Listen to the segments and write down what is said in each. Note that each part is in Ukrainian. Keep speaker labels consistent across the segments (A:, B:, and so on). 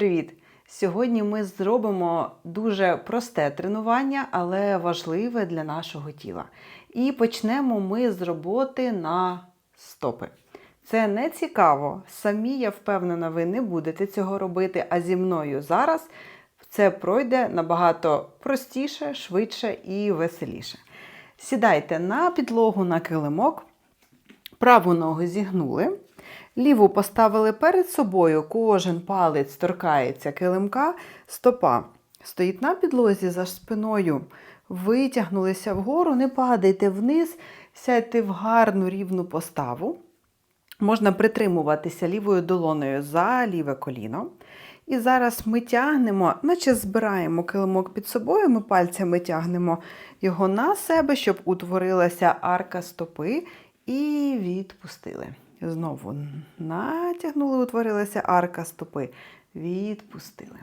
A: Привіт! Сьогодні ми зробимо дуже просте тренування, але важливе для нашого тіла. І почнемо ми з роботи на стопи. Це не цікаво. Самі, я впевнена, ви не будете цього робити, а зі мною зараз це пройде набагато простіше, швидше і веселіше. Сідайте на підлогу на килимок, праву ногу зігнули. Ліву поставили перед собою, кожен палець торкається килимка, стопа стоїть на підлозі за спиною. Витягнулися вгору, не падайте вниз, сядьте в гарну рівну поставу. Можна притримуватися лівою долоною за ліве коліно. І зараз ми тягнемо, наче збираємо килимок під собою, ми пальцями тягнемо його на себе, щоб утворилася арка стопи, і відпустили. Знову натягнули, утворилася арка стопи. Відпустили.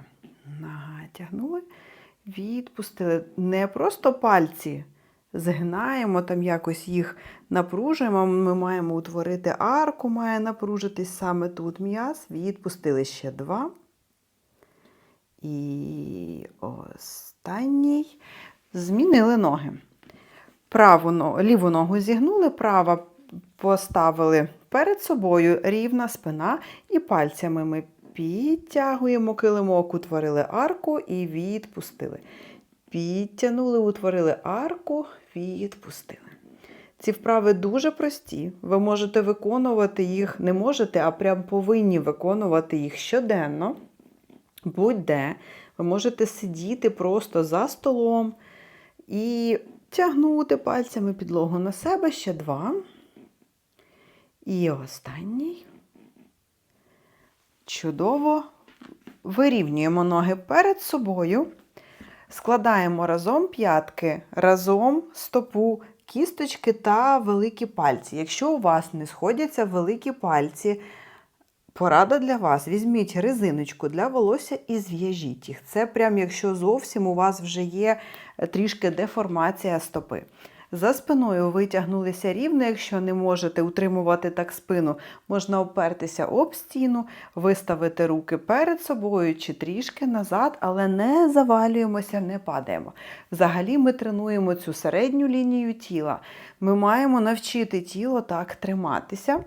A: Натягнули, відпустили. Не просто пальці згинаємо, там якось їх напружуємо. Ми маємо утворити арку, має напружитись саме тут м'яз. Відпустили ще два. І останній. Змінили ноги. Праву ліву ногу зігнули, права поставили перед собою рівна спина, і пальцями ми підтягуємо килимок, утворили арку і відпустили. Підтягнули, утворили арку, відпустили. Ці вправи дуже прості. Ви можете виконувати їх, не можете, а прям повинні виконувати їх щоденно. Будь-де. Ви можете сидіти просто за столом і тягнути пальцями підлогу на себе ще два. І останній. Чудово. Вирівнюємо ноги перед собою. Складаємо разом п'ятки, разом стопу, кісточки та великі пальці. Якщо у вас не сходяться великі пальці, порада для вас: візьміть резиночку для волосся і зв'яжіть їх. Це прям якщо зовсім у вас вже є трішки деформація стопи. За спиною витягнулися рівно, якщо не можете утримувати так спину, можна опертися об стіну, виставити руки перед собою чи трішки назад, але не завалюємося, не падаємо. Взагалі ми тренуємо цю середню лінію тіла. Ми маємо навчити тіло так триматися.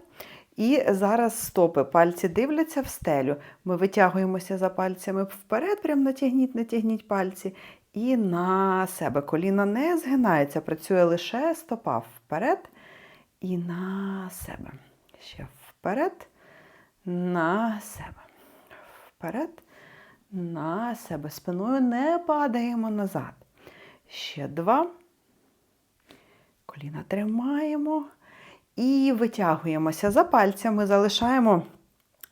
A: І зараз стопи, пальці дивляться в стелю. Ми витягуємося за пальцями вперед, прям натягніть, натягніть пальці. І на себе. Коліна не згинається, працює лише стопа вперед і на себе. Ще вперед, на себе. Вперед, на себе. Спиною не падаємо назад. Ще два. Коліна тримаємо. І витягуємося за пальцями, залишаємо.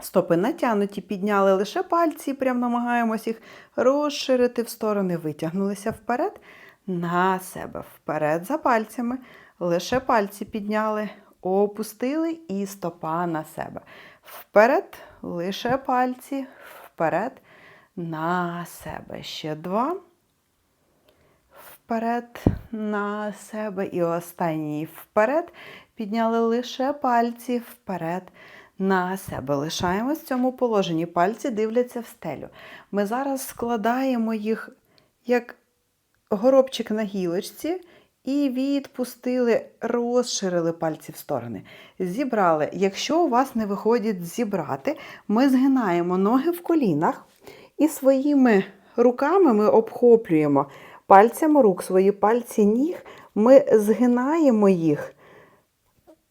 A: Стопи натягнуті, підняли лише пальці, прям намагаємось їх розширити в сторони, витягнулися вперед, на себе, вперед за пальцями, лише пальці підняли, опустили і стопа на себе. Вперед, лише пальці, вперед, на себе. Ще два. Вперед, на себе. І останній вперед. Підняли лише пальці вперед на себе. Лишаємось в цьому положенні. Пальці дивляться в стелю. Ми зараз складаємо їх як горобчик на гілочці. І відпустили, розширили пальці в сторони. Зібрали. Якщо у вас не виходить зібрати, ми згинаємо ноги в колінах і своїми руками ми обхоплюємо пальцями рук, свої пальці ніг, ми згинаємо їх,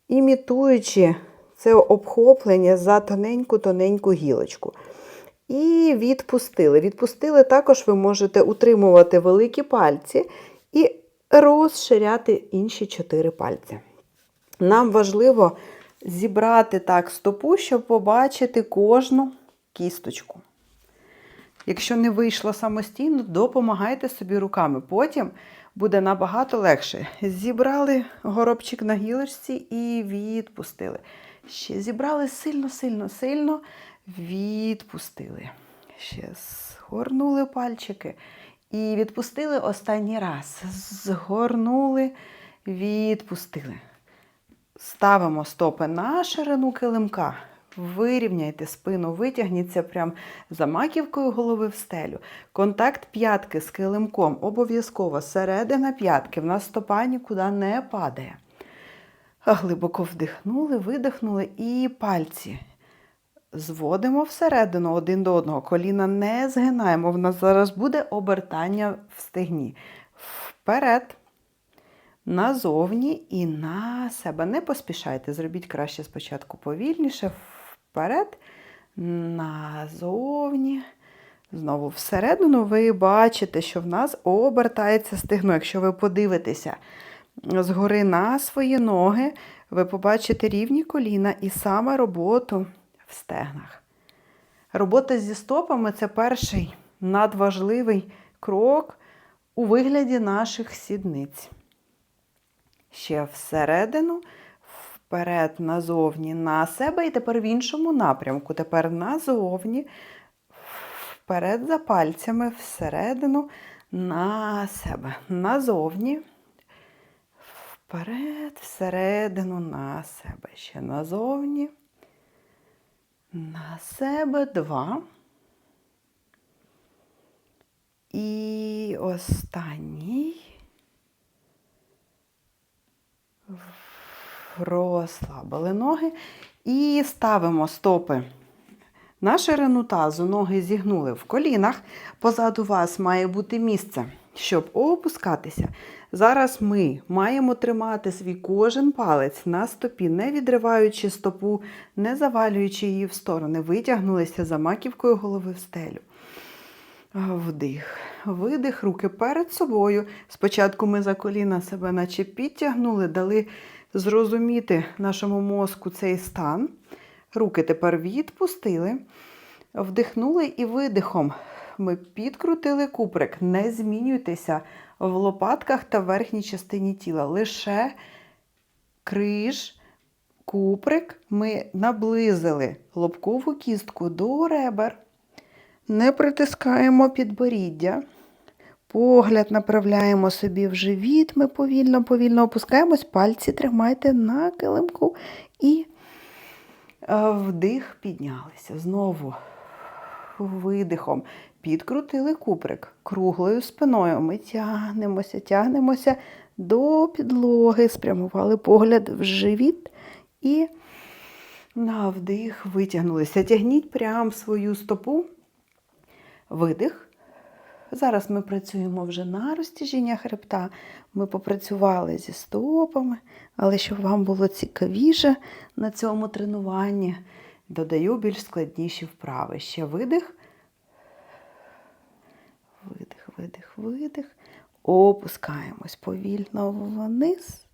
A: імітуючи це обхоплення за тоненьку-тоненьку гілочку. І відпустили. Відпустили також ви можете утримувати великі пальці і розширяти інші чотири пальці. Нам важливо зібрати так стопу, щоб побачити кожну кісточку. Якщо не вийшло самостійно, допомагайте собі руками. Потім буде набагато легше. Зібрали горобчик на гілочці і відпустили. Ще зібрали сильно, сильно, сильно, відпустили. Ще згорнули пальчики і відпустили останній раз. Згорнули, відпустили. Ставимо стопи на ширину килимка. Вирівняйте спину, витягніться прям за маківкою голови в стелю. Контакт п'ятки з килимком обов'язково середина п'ятки. В нас стопа нікуди не падає. Глибоко вдихнули, видихнули і пальці зводимо всередину один до одного. Коліна не згинаємо. В нас зараз буде обертання в стегні. Вперед, назовні і на себе. Не поспішайте. Зробіть краще спочатку повільніше. Вперед, назовні. Знову всередину ви бачите, що в нас обертається стегно. Якщо ви подивитеся згори на свої ноги, ви побачите рівні коліна і саме роботу в стегнах. Робота зі стопами це перший надважливий крок у вигляді наших сідниць. Ще всередину, вперед, назовні, на себе, і тепер в іншому напрямку. Тепер назовні, вперед за пальцями, всередину, на себе. Назовні. Вперед, всередину, на себе. Ще назовні. На себе два. І останній. Розслабили ноги. І ставимо стопи на ширину тазу, ноги зігнули в колінах. Позаду вас має бути місце, щоб опускатися. Зараз ми маємо тримати свій кожен палець на стопі, не відриваючи стопу, не завалюючи її в сторони. Витягнулися за маківкою голови в стелю. Вдих, видих, руки перед собою. Спочатку ми за коліна себе наче підтягнули, дали зрозуміти нашому мозку цей стан. Руки тепер відпустили, вдихнули і видихом. Ми підкрутили куприк. Не змінюйтеся в лопатках та верхній частині тіла. Лише криж, куприк ми наблизили лобкову кістку до ребер. Не притискаємо підборіддя. Погляд направляємо собі в живіт. Ми повільно-повільно опускаємось, пальці тримайте на килимку і вдих піднялися. Знову видихом підкрутили куприк круглою спиною. Ми тягнемося, тягнемося до підлоги, спрямували погляд в живіт і на вдих витягнулися. Тягніть прямо свою стопу, видих. Зараз ми працюємо вже на розтяжіння хребта. Ми попрацювали зі стопами, але щоб вам було цікавіше на цьому тренуванні, додаю більш складніші вправи. Ще видих. Видих, видих, видих. Опускаємось повільно вниз.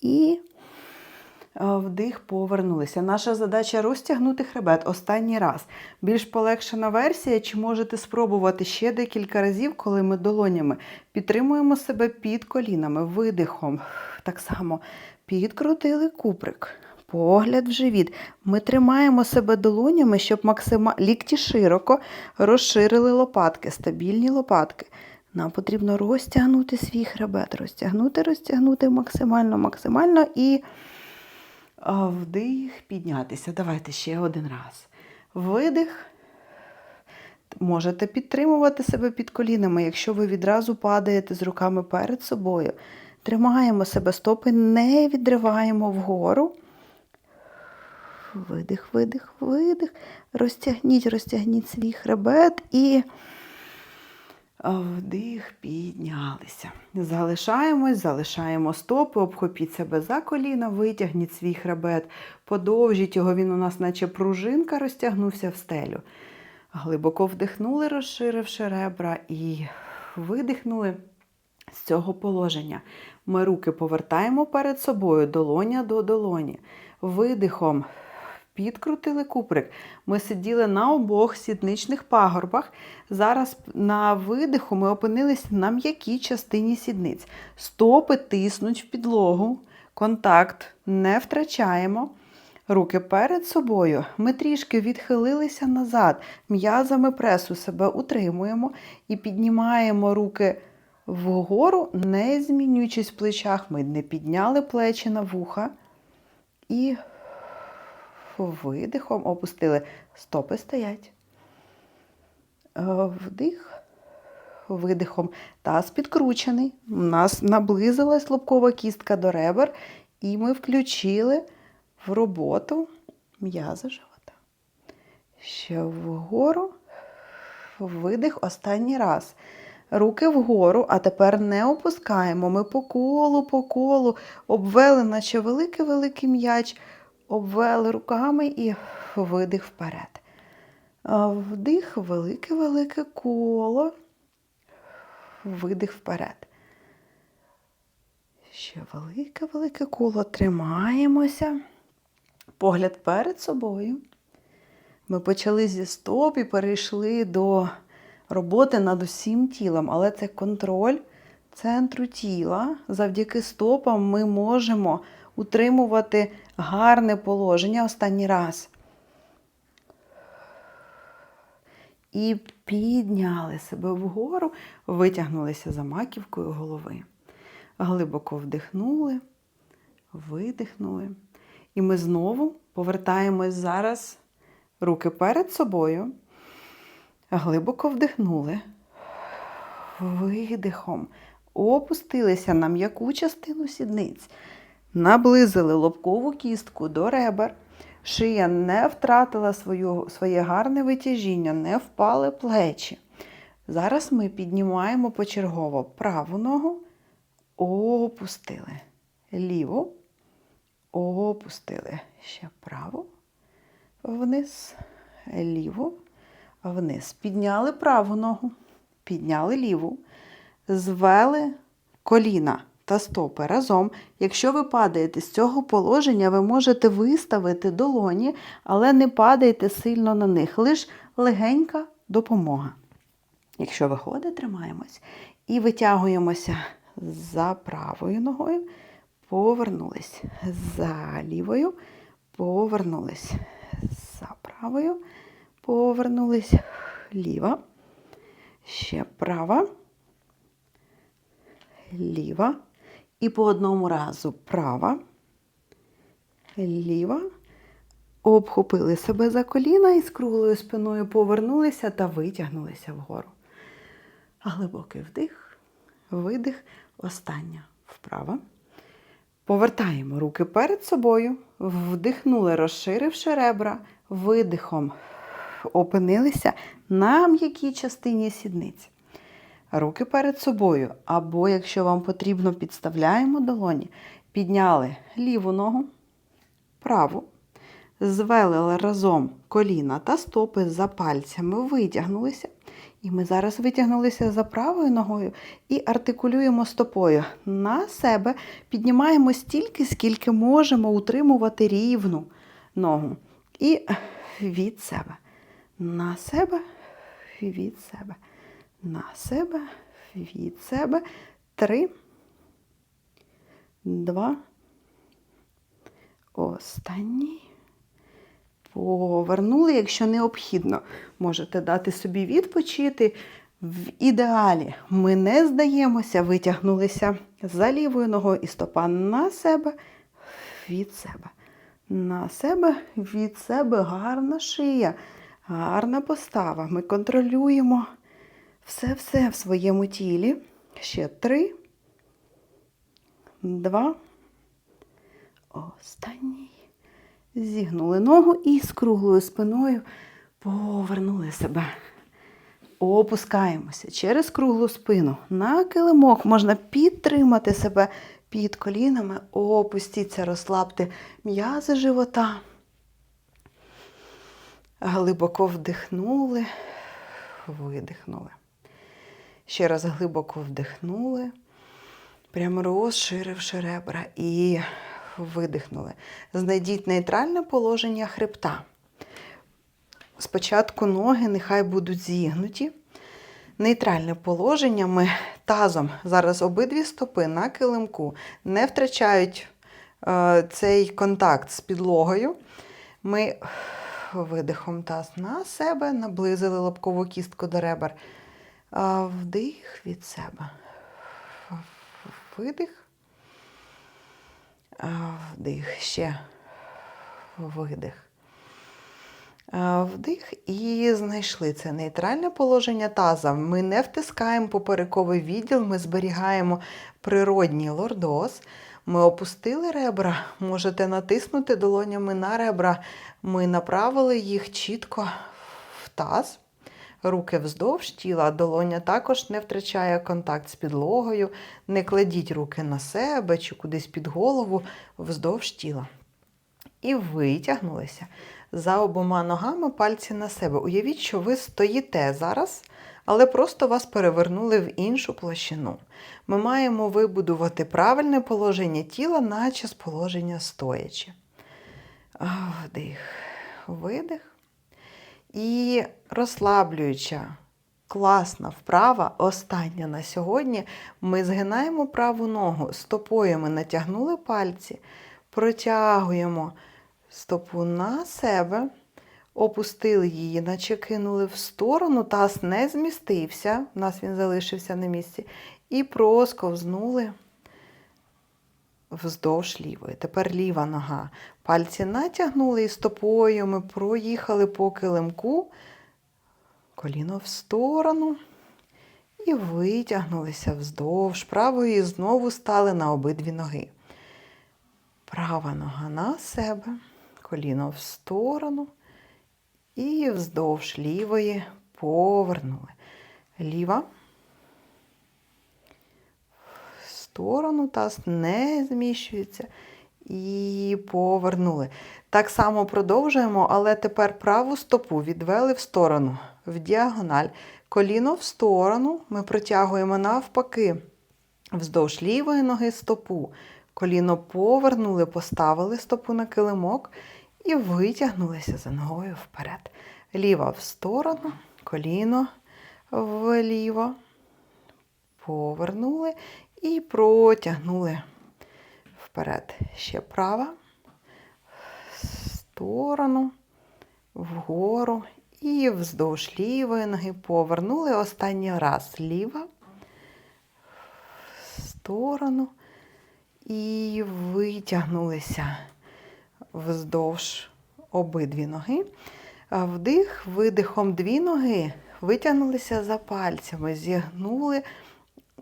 A: І вдих, повернулися. Наша задача розтягнути хребет останній раз. Більш полегшена версія, чи можете спробувати ще декілька разів, коли ми долонями підтримуємо себе під колінами, видихом. Так само підкрутили куприк. Погляд в живіт. Ми тримаємо себе долонями, щоб максимально лікті широко розширили лопатки, стабільні лопатки. Нам потрібно розтягнути свій хребет, розтягнути, розтягнути максимально, максимально і вдих, піднятися. Давайте ще один раз. Видих. Можете підтримувати себе під колінами, якщо ви відразу падаєте з руками перед собою. Тримаємо себе стопи, не відриваємо вгору. Видих, видих, видих. Розтягніть, розтягніть свій хребет і вдих, піднялися. Залишаємось, залишаємо стопи, обхопіть себе за коліна, витягніть свій хребет, подовжіть його, він у нас, наче пружинка, розтягнувся в стелю. Глибоко вдихнули, розширивши ребра, і видихнули з цього положення. Ми руки повертаємо перед собою, долоня до долоні. Видихом підкрутили куприк. Ми сиділи на обох сідничних пагорбах. Зараз на видиху ми опинилися на м'якій частині сідниць. Стопи тиснуть в підлогу, контакт не втрачаємо. Руки перед собою. Ми трішки відхилилися назад, м'язами пресу себе утримуємо і піднімаємо руки вгору, не змінюючись в плечах. Ми не підняли плечі на вуха. І видихом, опустили. Стопи стоять. Е, Вдих, видихом. Таз підкручений. У нас наблизилась лобкова кістка до ребер, і ми включили в роботу м'язи живота. Ще вгору. Видих останній раз. Руки вгору, а тепер не опускаємо. Ми по колу, по колу обвели, наче великий-великий м'яч, обвели руками і видих вперед. Вдих, велике-велике коло, видих вперед. Ще велике-велике коло. Тримаємося. Погляд перед собою. Ми почали зі стоп і перейшли до роботи над усім тілом, але це контроль центру тіла. Завдяки стопам ми можемо утримувати гарне положення останній раз. І підняли себе вгору, витягнулися за маківкою голови. Глибоко вдихнули, видихнули. І ми знову повертаємось зараз руки перед собою. Глибоко вдихнули. Видихом. Опустилися на м'яку частину сідниць. Наблизили лобкову кістку до ребер. Шия не втратила свою, своє гарне витяжіння, не впали плечі. Зараз ми піднімаємо почергово праву ногу, опустили. Ліву, опустили. Ще праву, вниз, ліву, вниз. Підняли праву ногу, підняли ліву, звели коліна та стопи разом. Якщо ви падаєте з цього положення, ви можете виставити долоні, але не падайте сильно на них, лише легенька допомога. Якщо виходить, тримаємось. І витягуємося за правою ногою, повернулись, за лівою, повернулись, за правою, повернулись, ліва, ще права, ліва. І по одному разу права, ліва. Обхопили себе за коліна і з круглою спиною повернулися та витягнулися вгору. Глибокий вдих, видих, остання вправо. Повертаємо руки перед собою, вдихнули, розширивши ребра, видихом опинилися на м'якій частині сідниці. Руки перед собою, або, якщо вам потрібно, підставляємо долоні. Підняли ліву ногу, праву, звели разом коліна та стопи за пальцями, витягнулися. І ми зараз витягнулися за правою ногою і артикулюємо стопою на себе, піднімаємо стільки, скільки можемо утримувати рівну ногу. І від себе. На себе, від себе на себе, від себе. Три, два. Останній. Повернули, якщо необхідно, можете дати собі відпочити. В ідеалі ми не здаємося, витягнулися за лівою ногою і стопа на себе, від себе. На себе, від себе гарна шия, гарна постава. Ми контролюємо все-все в своєму тілі. Ще три, два. Останній. Зігнули ногу і з круглою спиною повернули себе. Опускаємося через круглу спину. На килимок можна підтримати себе під колінами. Опустіться, розслабте м'язи живота. Глибоко вдихнули, видихнули. Ще раз глибоко вдихнули, прямо розширивши ребра і видихнули. Знайдіть нейтральне положення хребта. Спочатку ноги нехай будуть зігнуті. Нейтральне положення ми тазом зараз обидві стопи на килимку не втрачають е, цей контакт з підлогою. Ми видихом таз на себе, наблизили лобкову кістку до ребер. Вдих від себе. Видих. Вдих ще. Видих. Вдих і знайшли це нейтральне положення таза. Ми не втискаємо поперековий відділ, ми зберігаємо природній лордоз. Ми опустили ребра, можете натиснути долонями на ребра. Ми направили їх чітко в таз. Руки вздовж тіла, долоня також не втрачає контакт з підлогою. Не кладіть руки на себе чи кудись під голову вздовж тіла. І витягнулися за обома ногами пальці на себе. Уявіть, що ви стоїте зараз, але просто вас перевернули в іншу площину. Ми маємо вибудувати правильне положення тіла, наче з положення стоячи. Вдих, видих. І розслаблююча, класна вправа, остання на сьогодні. Ми згинаємо праву ногу, стопою ми натягнули пальці, протягуємо стопу на себе, опустили її, наче кинули в сторону, таз не змістився, у нас він залишився на місці, і просковзнули вздовж лівої. Тепер ліва нога. Пальці натягнули і стопою ми проїхали по килимку, коліно в сторону. І витягнулися вздовж правої і знову стали на обидві ноги. Права нога на себе, коліно в сторону. І вздовж лівої повернули. Ліва. В сторону таз не зміщується. І повернули. Так само продовжуємо, але тепер праву стопу відвели в сторону, в діагональ. Коліно в сторону. Ми протягуємо навпаки. Вздовж лівої ноги стопу. Коліно повернули, поставили стопу на килимок і витягнулися за ногою вперед. Ліва в сторону, коліно вліво. Повернули і протягнули вперед. Ще права, сторону, вгору і вздовж лівої ноги повернули останній раз ліва, в сторону і витягнулися вздовж обидві ноги. Вдих, видихом дві ноги, витягнулися за пальцями, зігнули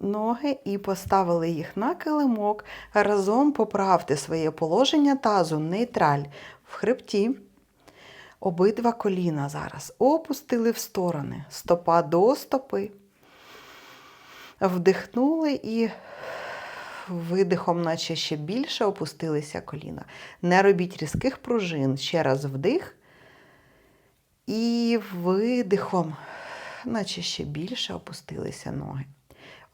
A: ноги і поставили їх на килимок. Разом поправте своє положення тазу, нейтраль в хребті. Обидва коліна зараз опустили в сторони, стопа до стопи. Вдихнули і видихом, наче ще більше опустилися коліна. Не робіть різких пружин. Ще раз вдих. І видихом, наче ще більше опустилися ноги.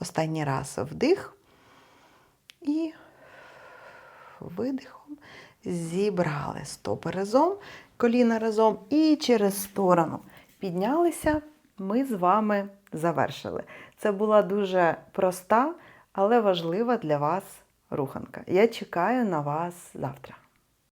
A: Останній раз вдих і видихом зібрали стопи разом, коліна разом і через сторону піднялися. Ми з вами завершили. Це була дуже проста, але важлива для вас руханка. Я чекаю на вас завтра.